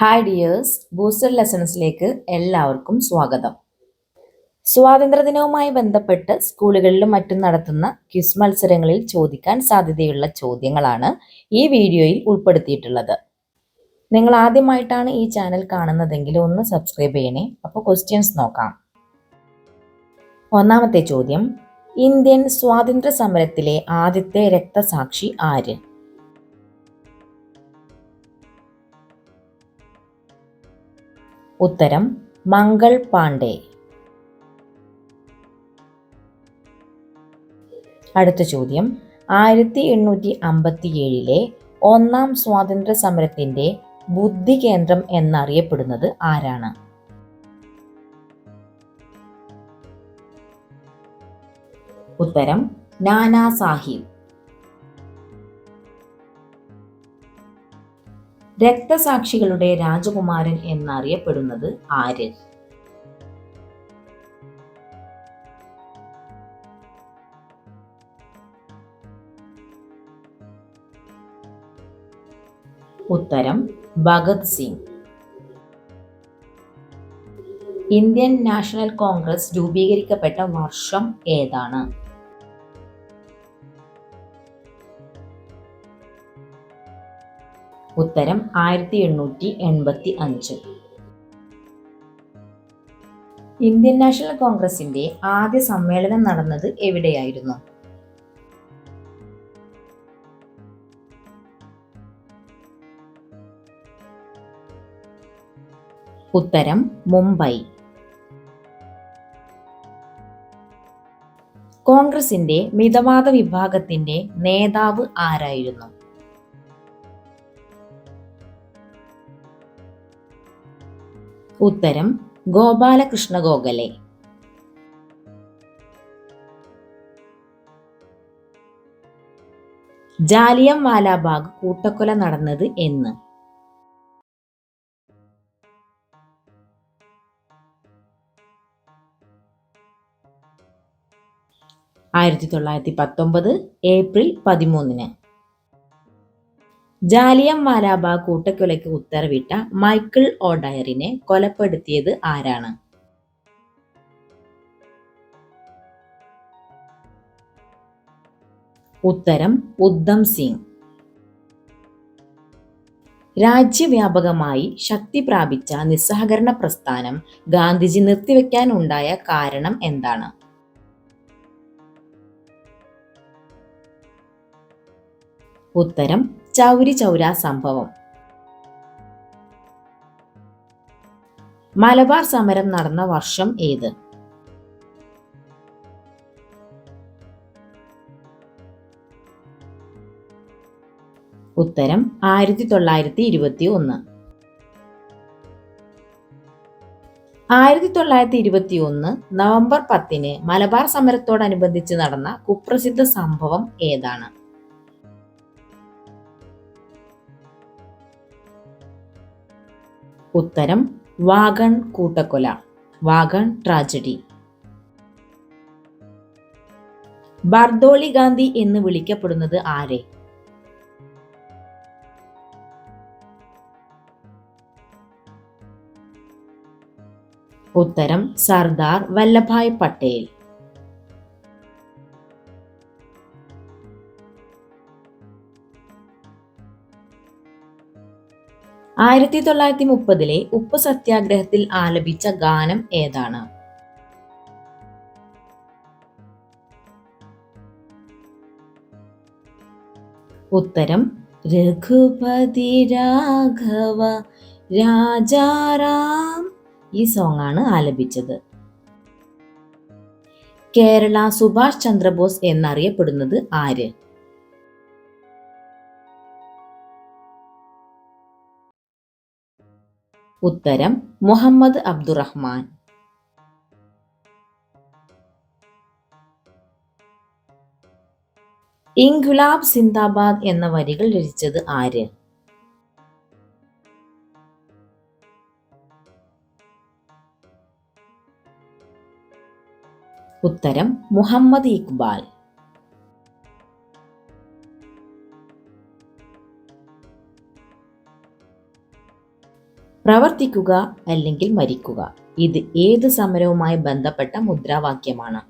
Hi dears booster ലെസൺസിലേക്ക് എല്ലാവർക്കും സ്വാഗതം. സ്വാതന്ത്ര്യദിനവുമായി ബന്ധപ്പെട്ട് സ്കൂളുകളിലും മറ്റും നടത്തുന്ന ക്വിസ് മത്സരങ്ങളിൽ ചോദിക്കാൻ സാധ്യതയുള്ള ചോദ്യങ്ങളാണ് ഈ വീഡിയോയിൽ ഉൾപ്പെടുത്തിയിട്ടുള്ളത്. നിങ്ങൾ ആദ്യമായിട്ടാണ് ഈ ചാനൽ കാണുന്നതെങ്കിൽ ഒന്ന് സബ്സ്ക്രൈബ് ചെയ്യണേ. അപ്പോൾ ക്വസ്റ്റ്യൻസ് നോക്കാം. ഒന്നാമത്തെ ചോദ്യം. ഇന്ത്യൻ സ്വാതന്ത്ര്യ സമരത്തിലെ ആദ്യത്തെ രക്തസാക്ഷി ആര്? ഉത്തരം മംഗൾ പാണ്ഡെ. അടുത്ത ചോദ്യം ആയിരത്തി എണ്ണൂറ്റി അമ്പത്തി ഏഴിലെ ഒന്നാം സ്വാതന്ത്ര്യ സമരത്തിന്റെ ബുദ്ധി കേന്ദ്രം എന്നറിയപ്പെടുന്നത് ആരാണ്? ഉത്തരം നാനാ സാഹിബ്. രക്തസാക്ഷികളുടെ രാജകുമാരൻ എന്നറിയപ്പെടുന്നത് ആര്? ഉത്തരം Bhagat Singh. Indian National Congress രൂപീകരിക്കപ്പെട്ട വർഷം ഏതാണ്? ഉത്തരം ആയിരത്തി എണ്ണൂറ്റി എൺപത്തി അഞ്ച് ഇന്ത്യൻ നാഷണൽ കോൺഗ്രസിന്റെ ആദ്യ സമ്മേളനം നടന്നത് എവിടെയായിരുന്നു? ഉത്തരം മുംബൈ. കോൺഗ്രസിന്റെ മിതവാദ വിഭാഗത്തിന്റെ നേതാവ് ആരായിരുന്നു? ഉത്തരം ഗോപാലകൃഷ്ണ ഗോഖലെ ജാലിയം വാലാബാഗ് കൂട്ടക്കൊല നടന്നത് എന്ന്. ആയിരത്തി തൊള്ളായിരത്തി പത്തൊമ്പത് ഏപ്രിൽ പതിമൂന്നിന്. ജാലിയം വാലാബാഗ് കൂട്ടക്കൊലയ്ക്ക് ഉത്തരവിട്ട മൈക്കിൾ ഓഡയറിനെ കൊലപ്പെടുത്തിയത് ആരാണ്? ഉത്തരം ഉദ്ധം സിംഗ്. രാജ്യവ്യാപകമായി ശക്തി പ്രാപിച്ച നിസ്സഹകരണ പ്രസ്ഥാനം ഗാന്ധിജി നിർത്തിവെക്കാനുണ്ടായ കാരണം എന്താണ്? ഉത്തരം ചൗരി ചൗര സംഭവം. മലബാർ സമരം നടന്ന വർഷം ഏത്? ഉത്തരം ആയിരത്തി തൊള്ളായിരത്തി ഇരുപത്തി ഒന്ന് ആയിരത്തി തൊള്ളായിരത്തി ഇരുപത്തി ഒന്ന് നവംബർ പത്തിന് മലബാർ സമരത്തോടനുബന്ധിച്ച് നടന്ന കുപ്രസിദ്ധ സംഭവം ഏതാണ്? ഉത്തരം വാഗൺ കൂട്ടക്കൊല വാഗൺ ട്രാജഡി. ബർദോളി ഗാന്ധി എന്ന് വിളിക്കപ്പെടുന്നത് ആരെ? ഉത്തരം സർദാർ വല്ലഭായ് പട്ടേൽ. ആയിരത്തി തൊള്ളായിരത്തി മുപ്പതിലെ ഉപ്പ് സത്യാഗ്രഹത്തിൽ ആലപിച്ച ഗാനം ഏതാണ്? ഉത്തരം രഘുപതി രാഘവ രാജാറാം ഈ സോങ് ആണ് ആലപിച്ചത്. കേരള സുഭാഷ് ചന്ദ്രബോസ് എന്നറിയപ്പെടുന്നത് ആര്? ഉത്തരം മുഹമ്മദ് അബ്ദുറഹ്മാൻ. ഇൻഗുലാബ് സിന്ദാബാദ് എന്ന വരികൾ രചിച്ചത് ആര്? ഉത്തരം മുഹമ്മദ് ഇക്ബാൽ. പ്രവർത്തിക്കുക അല്ലെങ്കിൽ മരിക്കുക. ഇത് ഏത് സമരവുമായി ബന്ധപ്പെട്ട മുദ്രാവാക്യമാണ്?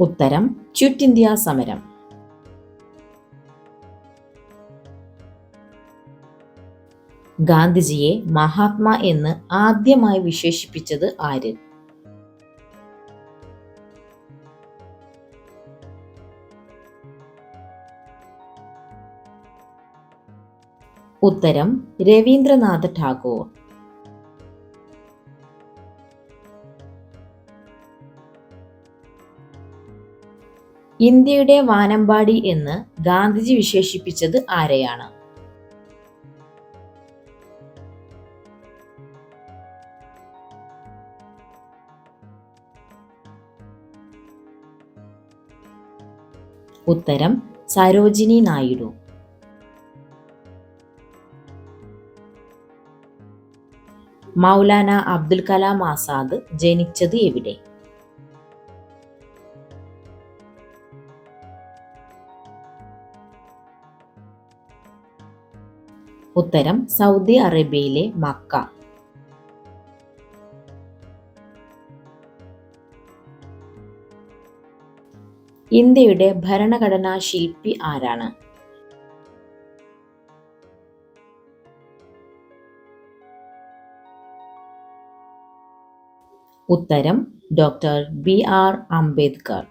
ഉത്തരം ക്വിറ്റ് ഇന്ത്യ സമരം. ഗാന്ധിജിയെ മഹാത്മാ എന്ന് ആദ്യമായി വിശേഷിപ്പിച്ചത് ആര്? ഉത്തരം രവീന്ദ്രനാഥ് ടാഗോർ. ഇന്ത്യയുടെ വാനമ്പാടി എന്ന് ഗാന്ധിജി വിശേഷിപ്പിച്ചത് ആരെയാണ്? ഉത്തരം സരോജിനി നായിഡു. മൗലാന അബ്ദുൽ കലാം ആസാദ് ജനിച്ചത് എവിടെ? ഉത്തരം സൗദി അറേബ്യയിലെ മക്ക. ഇന്ത്യയുടെ ഭരണഘടനാ ശില്പി ആരാണ്? ഉത്തരം doctor B R Ambedkar.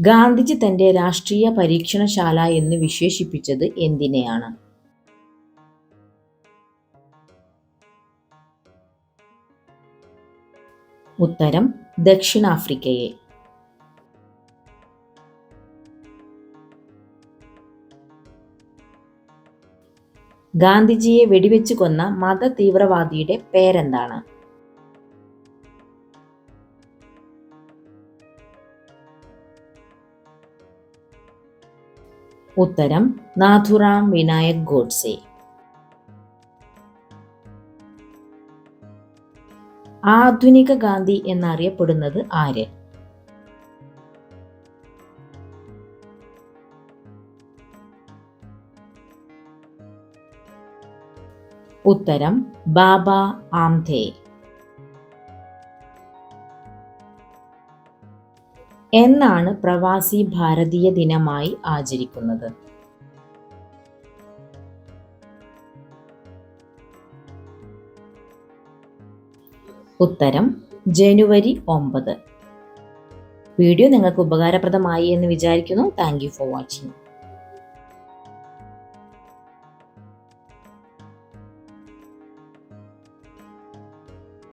Gandhiji തന്റെ രാഷ്ട്രീയ പരീക്ഷണശാല എന്ന് വിശേഷിപ്പിച്ചത് എന്തിനെയാണ്? ഉത്തരം ദക്ഷിണാഫ്രിക്കയെ. ഗാന്ധിജിയെ വെടിവെച്ചു കൊന്ന മത തീവ്രവാദിയുടെ പേരെന്താണ്? ഉത്തരം നാഥുറാം വിനായക് ഗോഡ്സെ. ആധുനിക ഗാന്ധി എന്നറിയപ്പെടുന്നത് ആര്? ഉത്തരം ബാബ ആംധേ. എന്നാണ് പ്രവാസി ഭാരതീയ ദിനമായി ആചരിക്കുന്നത്. ഉത്തരം ജനുവരി ഒമ്പത്. വീഡിയോ നിങ്ങൾക്ക് ഉപകാരപ്രദമായി എന്ന് വിചാരിക്കുന്നു. Thank for watching.